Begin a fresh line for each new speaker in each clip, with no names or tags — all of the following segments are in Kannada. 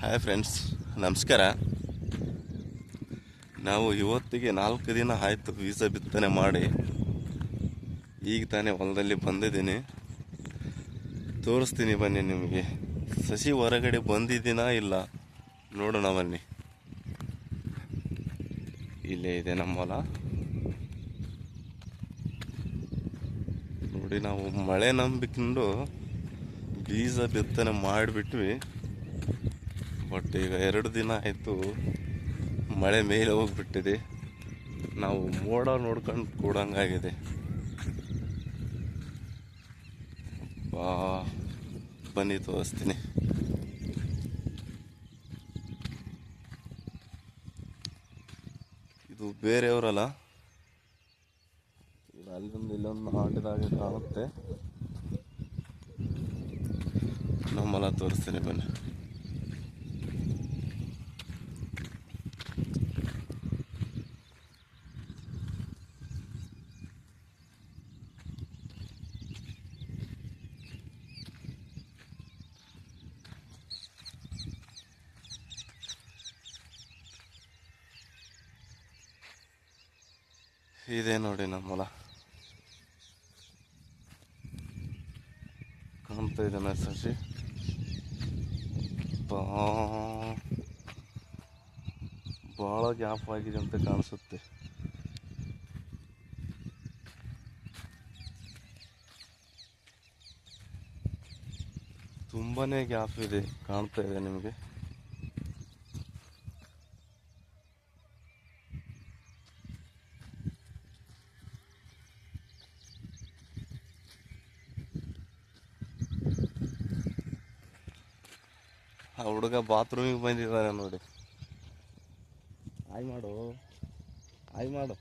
ಹಾಯ್ ಫ್ರೆಂಡ್ಸ್ ನಮಸ್ಕಾರ. ನಾವು ಇವತ್ತಿಗೆ ನಾಲ್ಕು ದಿನ ಆಯಿತು ಬೀಜ ಬಿತ್ತನೆ ಮಾಡಿ. ಈಗ ತಾನೇ ಹೊಲದಲ್ಲಿ ಬಂದಿದ್ದೀನಿ. ತೋರಿಸ್ತೀನಿ ಬನ್ನಿ ನಿಮಗೆ. ಸಸಿ ಹೊರಗಡೆ ಬಂದಿದ್ದೀನಾ ಇಲ್ಲ? ನೋಡೋಣ ಬನ್ನಿ. ಇಲ್ಲೇ ಇದೆ ನಮ್ಮ ಹೊಲ. ನೋಡಿ ನಾವು ಮಳೆ ನಂಬಿಕೊಂಡು ಬೀಜ ಬಿತ್ತನೆ ಮಾಡಿಬಿಟ್ವಿ. ಬಟ್ ಈಗ ಎರಡು ದಿನ ಆಯಿತು ಮಳೆ ಮೇಲೆ ಹೋಗ್ಬಿಟ್ಟಿದೆ. ನಾವು ಮೋಡ ನೋಡ್ಕೊಂಡು ಕೂಡಂಗಾಗಿದೆ. ಬಾ, ಬನ್ನಿ ತೋರಿಸ್ತೀನಿ. ಇದು ಬೇರೆಯವರಲ್ಲ? ಇದು ಅಲ್ಲೊಂದು ಇಲ್ಲೊಂದು ಹಾಕಿದಾಗ ಕಾಣುತ್ತೆ. ನಮ್ಮಲ್ಲ ತೋರಿಸ್ತೀನಿ ಬನ್ನಿ. ಇದೆ ನೋಡಿ ನಮ್ಮ ಹೊಲ ಕಾಣ್ತಾ ಇದೆ ಬಾ. ಭಾಳ ಗ್ಯಾಪ್ ಆಗಿದೆ ಅಂತ ಕಾಣಿಸುತ್ತೆ. ತುಂಬಾನೇ ಗ್ಯಾಪ್ ಇದೆ, ಕಾಣ್ತಾ ಇದೆ ನಿಮಗೆ. ಆ ಹುಡುಗ ಬಾತ್ರೂಮಿಗೆ ಬಂದಿದ್ದಾನೆ ನೋಡಿ. ಆಯ್ ಮಾಡು. ಆಯ್ ಮಾಡು.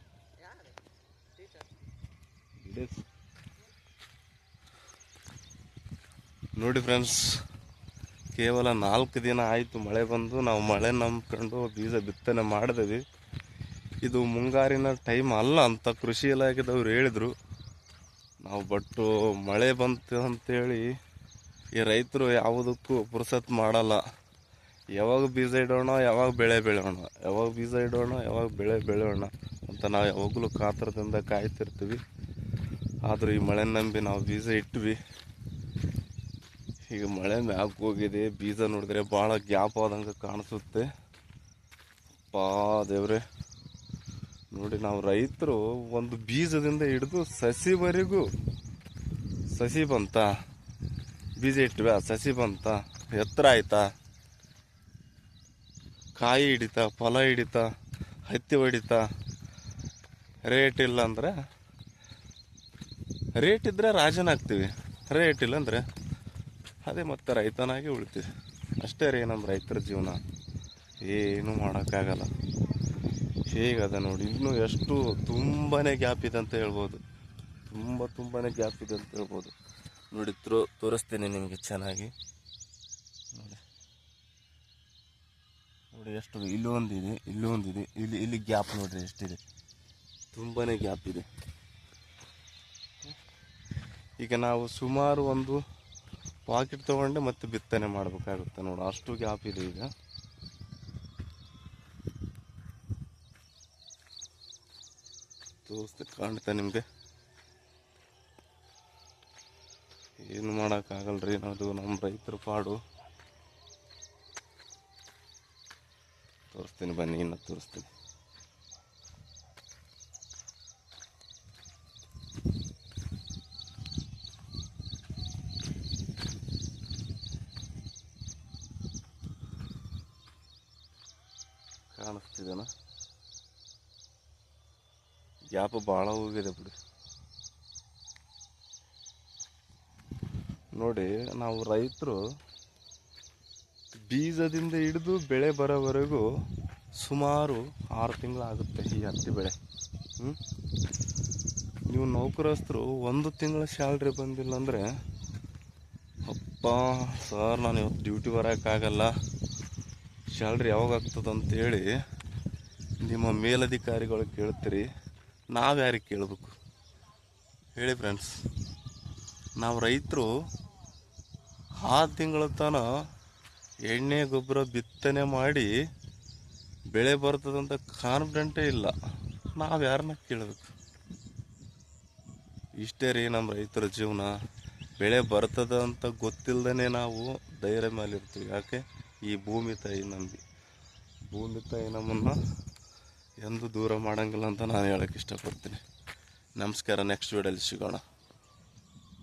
ನೋಡಿ ಫ್ರೆಂಡ್ಸ್ ಕೇವಲ ನಾಲ್ಕು ದಿನ ಆಯಿತು ಮಳೆ ಬಂದು ನಾವು ಮಳೆ ನಂಬ್ಕೊಂಡು ಬೀಜ ಬಿತ್ತನೆ ಮಾಡಿದ್ವಿ. ಇದು ಮುಂಗಾರಿನ ಟೈಮ್ ಅಲ್ಲ ಅಂತ ಕೃಷಿ ಇಲಾಖೆದವ್ರು ಹೇಳಿದರು. ನಾವು ಬಟ್ಟು ಮಳೆ ಬಂತು ಅಂತೇಳಿ ಈ ರೈತರು ಯಾವುದಕ್ಕೂ ಪುರ್ಸತ್ ಮಾಡಲ್ಲ. ಯಾವಾಗ ಬೀಜ ಇಡೋಣ, ಯಾವಾಗ ಬೆಳೆ ಬೆಳೆಯೋಣ. ಯಾವಾಗ ಬೀಜ ಇಡೋಣ, ಯಾವಾಗ ಬೆಳೆ ಬೆಳೆಯೋಣ ಅಂತ ನಾವು ಯಾವಾಗಲೂ ಕಾತರದಿಂದ ಕಾಯ್ತಿರ್ತೀವಿ. ಆದರೂ ಈ ಮಳೆ ನಂಬಿ ನಾವು ಬೀಜ ಇಟ್ವಿ. ಈಗ ಮಳೆ ಮ್ಯಾಪ್ ಹೋಗಿದೆ. ಬೀಜ ನೋಡಿದ್ರೆ ಭಾಳ ಗ್ಯಾಪ್ ಆದಂಗೆ ಕಾಣಿಸುತ್ತೆ. ಪಾ ದೇವ್ರೆ. ನೋಡಿ ನಾವು ರೈತರು ಒಂದು ಬೀಜದಿಂದ ಹಿಡಿದು ಸಸಿವರೆಗೂ ಸಸಿ ಬಂತ? ಬೀಜ ಇಟ್ವಿ ಸಸಿ ಬಂತ, ಎತ್ತರ ಆಯ್ತಾ? ಕಾಯಿ ಹಿಡಿತ, ಫಲ ಹಿಡಿತ, ಹತ್ತಿ ಹೊಡಿತ? ರೇಟ್ ಇಲ್ಲ ಅಂದರೆ? ರೇಟ್ ಇದ್ರೆ ರಾಜನಾಗ್ತೀವಿ ರೇಟ್ ಇಲ್ಲ ಅಂದ್ರೆ? ಅದೇ ಮತ್ತೆ ರೈತನಾಗಿ ಉಳಿತೀವಿ. ಅಷ್ಟೇ ರೀ ನಮ್ಮ ರೈತರ ಜೀವನ. ಏನು ಮಾಡೋಕ್ಕಾಗಲ್ಲ. ಹೇಗದ ನೋಡಿ, ಇನ್ನೂ ಎಷ್ಟು ತುಂಬಾ ಗ್ಯಾಪ್ ಇದೆ ಅಂತ ಹೇಳ್ಬೋದು. ತುಂಬ ತುಂಬಾ ಗ್ಯಾಪ್ ಇದೆ ಅಂತ ಹೇಳ್ಬೋದು. ನೋಡಿ ತೋ ತೋರಿಸ್ತೇನೆ ನಿಮಗೆ ಚೆನ್ನಾಗಿ. ನೋಡಿ. ನೋಡಿ, ಎಷ್ಟು ಇಲ್ಲೂ ಒಂದಿದೆ ಇಲ್ಲೂ ಒಂದಿದೆ. ಇಲ್ಲಿ ಇಲ್ಲಿ ಗ್ಯಾಪ್ ನೋಡಿರಿ, ಎಷ್ಟಿದೆ. ತುಂಬಾ ಗ್ಯಾಪ್ ಇದೆ. ಈಗ ನಾವು ಸುಮಾರು ಒಂದು ಪಾಕೆಟ್ ತೊಗೊಂಡೆ ಮತ್ತೆ ಬಿತ್ತನೆ ಮಾಡಬೇಕಾಗುತ್ತೆ ನೋಡಿ. ಅಷ್ಟು ಗ್ಯಾಪ್ ಇದೆ ಈಗ. ತೋರಿಸ್ತಾ ಕಾಣ್ತಾ ನಿಮಗೆ? ಏನು ಮಾಡೋಕ್ಕಾಗಲ್ರಿ ಅದು ನಮ್ಮ ರೈತರ ಪಾಡು. ತೋರಿಸ್ತೀನಿ ಬನ್ನಿ, ಇನ್ನು ತೋರಿಸ್ತೀನಿ. ಕಾಣಿಸ್ತಿದೆನಾ? ಗ್ಯಾಪ್ ಭಾಳ ಹೋಗಿದೆ ಬಿಡಿ. ನೋಡಿ, ನಾವು ರೈತರು ಬೀಜದಿಂದ ಹಿಡಿದು ಬೆಳೆ ಬರೋವರೆಗೂ ಸುಮಾರು ಆರು ತಿಂಗಳಾಗುತ್ತೆ ಈ ಹತ್ತಿ ಬೆಳೆ. ಹ್ಞೂ ನೀವು ನೌಕರಸ್ಥರು ಒಂದು ತಿಂಗಳ ಸ್ಯಾಲ್ರಿ ಬಂದಿಲ್ಲ ಅಂದರೆ ಅಪ್ಪ ಸರ್, ನಾನು ಇವತ್ತು ಡ್ಯೂಟಿ ಬರೋಕ್ಕಾಗಲ್ಲ. ಸ್ಯಾಲ್ರಿ ಯಾವಾಗ ಆಗ್ತದೆ ಅಂತೇಳಿ ನಿಮ್ಮ ಮೇಲಧಿಕಾರಿಗಳು ಕೇಳ್ತೀರಿ. ನಾವು ಯಾರಿಗೆ ಕೇಳಬೇಕು? ಹೇಳಿ ಫ್ರೆಂಡ್ಸ್ ನಾವು ರೈತರು ಆರು ತಿಂಗಳ ತನ ಎಣ್ಣೆ ಗೊಬ್ಬರ ಬಿತ್ತನೆ ಮಾಡಿ ಬೆಳೆ ಬರ್ತದಂತ ಕಾನ್ಫಿಡೆಂಟೇ ಇಲ್ಲ. ನಾವು ಯಾರನ್ನ ಕೇಳಬೇಕು? ಇಷ್ಟೇ ರೀ ನಮ್ಮ ರೈತರ ಜೀವನ. ಬೆಳೆ ಬರ್ತದ ಅಂತ ಗೊತ್ತಿಲ್ಲದೇ ನಾವು ಧೈರ್ಯ ಮೇಲೆ ಇರ್ತೀವಿ. ಯಾಕೆ? ಈ ಭೂಮಿ ತಾಯಿ ನಂಬಿ. ಭೂಮಿ ತಾಯಿ ನಮ್ಮನ್ನು ಎಂದು ದೂರ ಮಾಡೋಂಗಿಲ್ಲ ಅಂತ ನಾನು ಹೇಳೋಕ್ಕೆ ಇಷ್ಟಪಡ್ತೀನಿ. ನಮಸ್ಕಾರ ನೆಕ್ಸ್ಟ್ ವೀಡಿಯೋಲಿ ಸಿಗೋಣ.